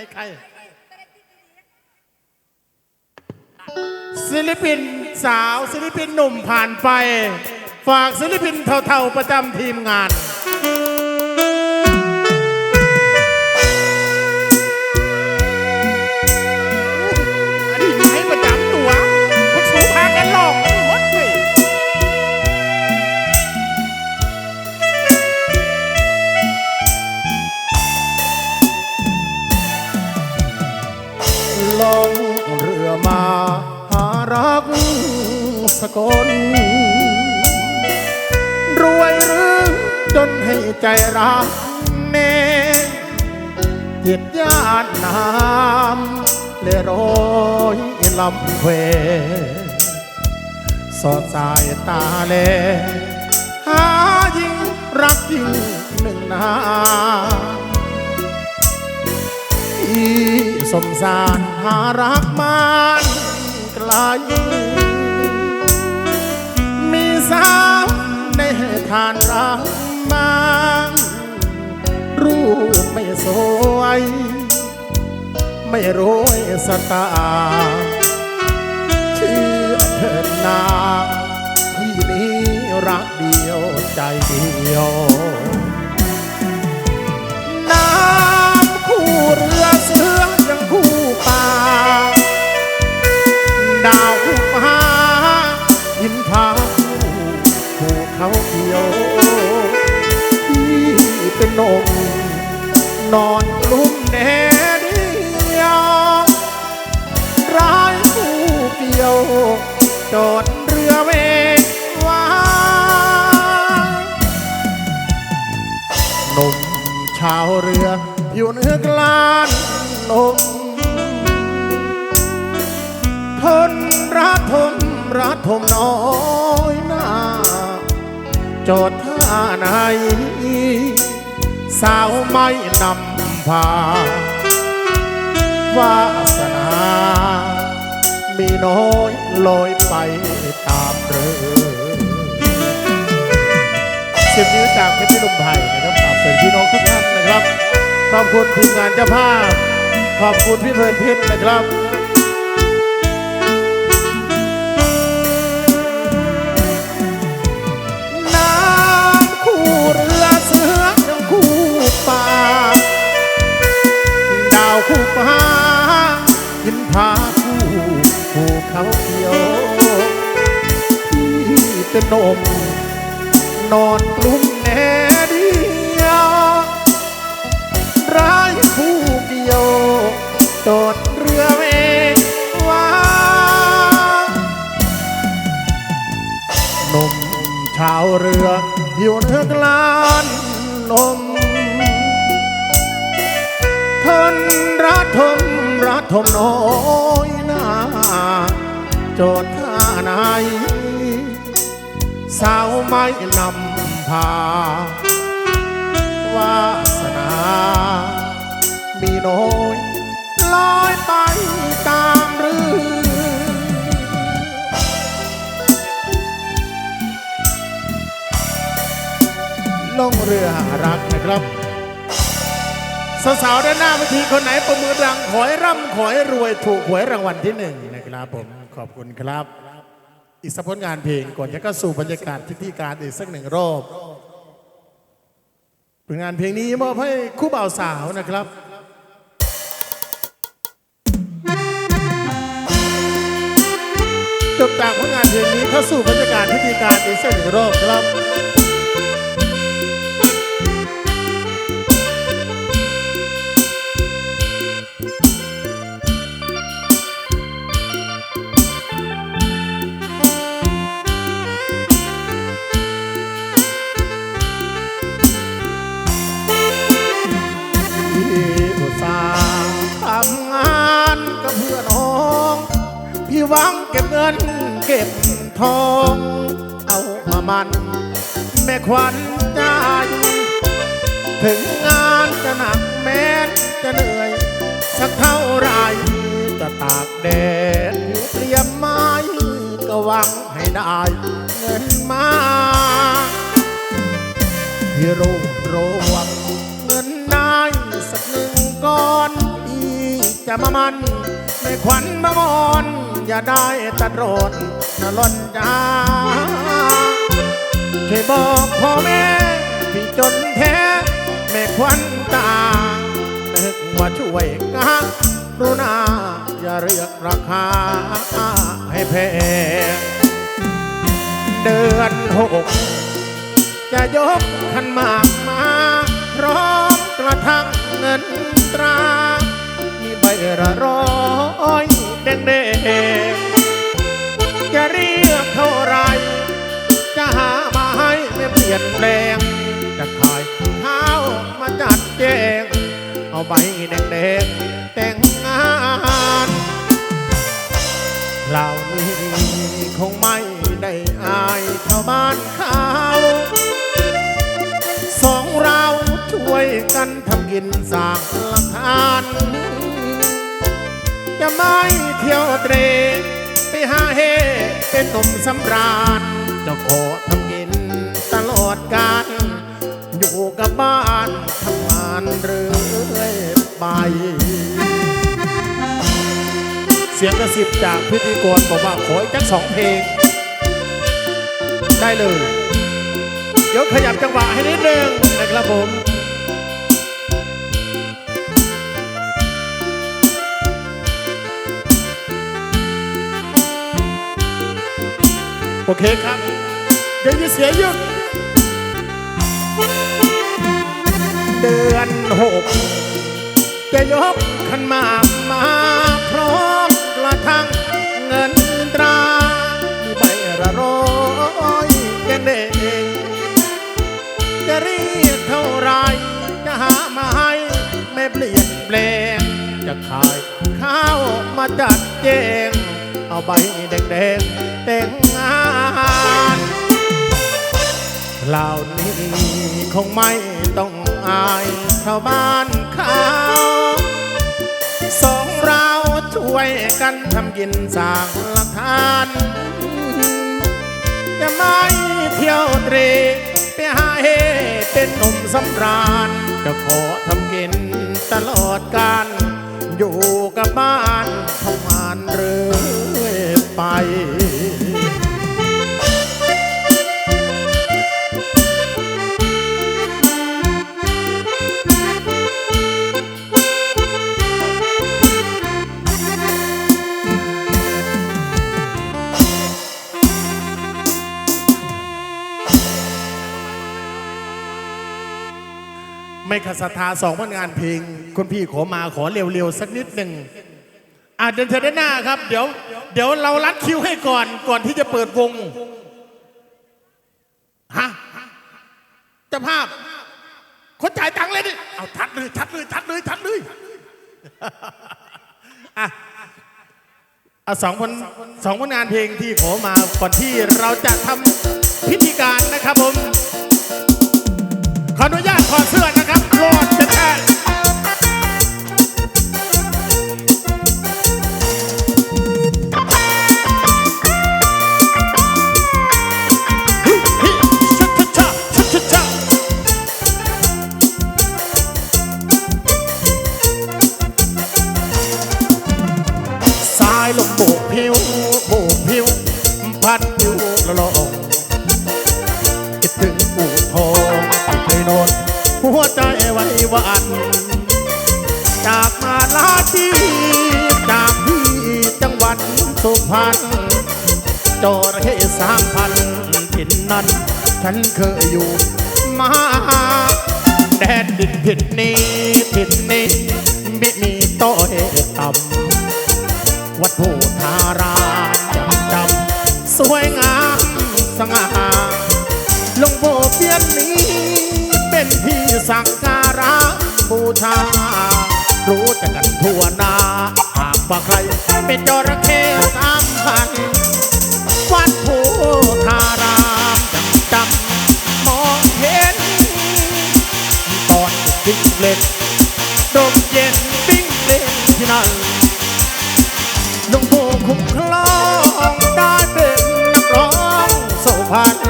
ให้ใคร ศิลปินสาวศิลปินหนุ่มผ่านไป ฝากศิลปินเท่าๆประจำทีมงาน เน่จิตญาติน้ำเลยร้อยลำเวสอดสายตาเลหายิ่งรักยิ่งหนึ่งนาที่สมสารหารักมันไกล มีสาวในทานรัการูป ไม่สวย ไม่รวยสตางค์ชื่อเถิดนางที่นี้รักเดียวใจเดียวน้ำคู่เรือเสือยังคู่ป่าดาว นอนกลุ้มแน่เดียวร้ายผู้เกี่ยวจอดเรือเววางหนุ่มชาวเรืออยู่เนือกลานลมทนรัฐมรัฐมน้อยหน้าจอดท่าไหนสาวไม่ นำพาวาสนา มีน้อยลอยไปตามเรือสิบนิ้วจากเพชรพิลุมไทยนะครับฝากเป็นพี่น้องทุกท่านนะครับ ขอบคุณทีมงานเจ้าภาพ ขอบคุณพี่เพลินเพชรนะครับ หินผาคู่ภูเขาเขียวที่เป็นนม นอนกลุ้มแน่เดียวร้ายผู้เกี่ยวโดดเรือเวว้านมชาวเรืออยู่เนือกลานลมทนรัฐม รัฐมน้อยหนาโจทย์ท่าไหนสาวไม่นำพาวาสนา มีน้อยลอยไปตามเรือล่องเรือหารักนะครับ สาวๆด้านหน้าเวทีคนไหนประมือดังขอให้ร่ำขอให้รวยถูกหวยรางวัลที่หนึ่งนะครับผมขอบคุณครับ อีกสักผลงานเพลงก่อนจะเข้าสู่บรรยากาศพิธีการอีกสักหนึ่งรอบผลงานเพลงนี้มอบให้คู่บ่าวสาวนะครับจบจากผลงานเพลงนี้เข้าสู่บรรยากาศพิธีการอีกสักหนึ่งรอบครับ พี่หวังเก็บเงินเก็บทอง เอามามัน แม่ควันใจถึงงานจะหนักแม้นจะเหนื่อย สักเท่าไรจะตากแดดอยู่เตรียมไม้ก็หวังให้ได้เงินมาที่รวบรวมเงินได้สักหนึ่งก้อนอีจะมามันไม่ขวัญมามอน อย่าได้ตัดรนนะล่นจ้าช่วยบอกพ่อแม่พี่จนแท้ แม่ขวัญตานึกว่าช่วยกันรุณา อย่าเรียกราคาให้แพงเดือนหกจะยกขันหมากมาพร้อมกระทั่งเงินตรา มีใบละร้อย ดงแดงจะเรียกเท่าไร จะหามาให้ไม่เปลี่ยนแปลง จะขายข้าวมาจัดแจง เอาใบแดงแดงแต่งงานเหล่านี้คงไม่ได้อายชาวบ้านเขาสองเราช่วยกันทำกินสร้างหลักฐาน จะไม่เที่ยวเตร ไปหาเฮเป็นหนุ่มสำราญจะขอทำกินตลอดกาลอยู่กับบ้านทำงานเรื่อยไป เสียงกระสิบจากพิธีกรบอกว่าขออีกจักสองเพลง ได้เลย เดี๋ยวขยับจังหวะให้นิดนึงนะครับผม โอเคครับ เดี๋ยวจะเสียหยุด เดือนหกจะยกขันมากมาพร้อมกระทั่งเงินตรามีใบละร้อยแดงแดงๆจะเรียกเท่าไรจะหามาให้ไม่เปลี่ยนแปลง จะขายข้าวมาจัดแจงเอาใบแดงแดงๆ แต่งงานเหล่านี้คงไม่ต้องอายชาวบ้านเขาสองเราช่วยกันทำกินสร้างหลักฐานจะไม่เที่ยวเตรไปหาเฮเป็นหนุ่มสำราญจะขอทำกินตลอดกาลอยู่กับบ้านทำงานเรื่อยไป ไม่ขัดศรัทธาสองผลงานเพลงคุณพี่ขอมาขอเร็วๆสักนิดหนึ่งอะเดินเธอด้านหน้าครับ เดี๋ยว เดี๋ยวเรารัดคิวให้ก่อนก่อนที่จะเปิดวงฮะจะภาพคนจ่ายตังค์เลยดิเอาทัดเลยทัดเลยทัดเลยทัดเลยอะอะสองผลสองผลงานเพลงที่ขอมาก่อนที่เราจะทำ วันจากมาลาทีจากที่จังหวัดสุพรรณจระเข้สามพันถิ่นนั้น ฉันเคยอยู่มาแดนดินถิ่นนี้ถิ่นนี้บิมีต้อยต่ำวัดโพธารามจำจำสวยงามสง่าลงพ่อเปียนนี้เป็นที่สักกา บูชา รู้จักกันทั่วหนาหากว่าใคร เป็นจระเข้สามพันวัดโพธารามจำจำมองเห็น ตอนวิ่งเล่นดมเย็นวิ่งเล่นที่นั่นหลวงปู่คุ้มครองได้เป็นนักร้องโสพันอย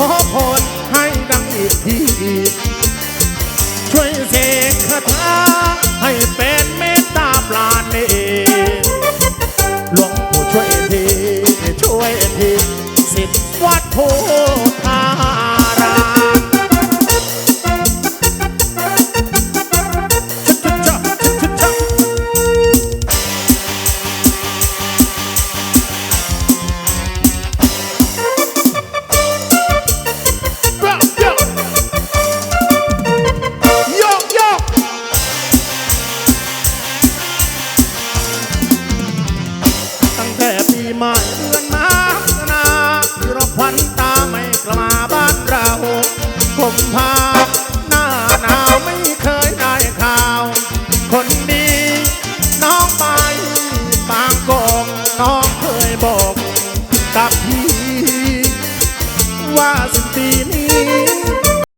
ขอพรให้ดังอีกทีช่วยเสกคาถา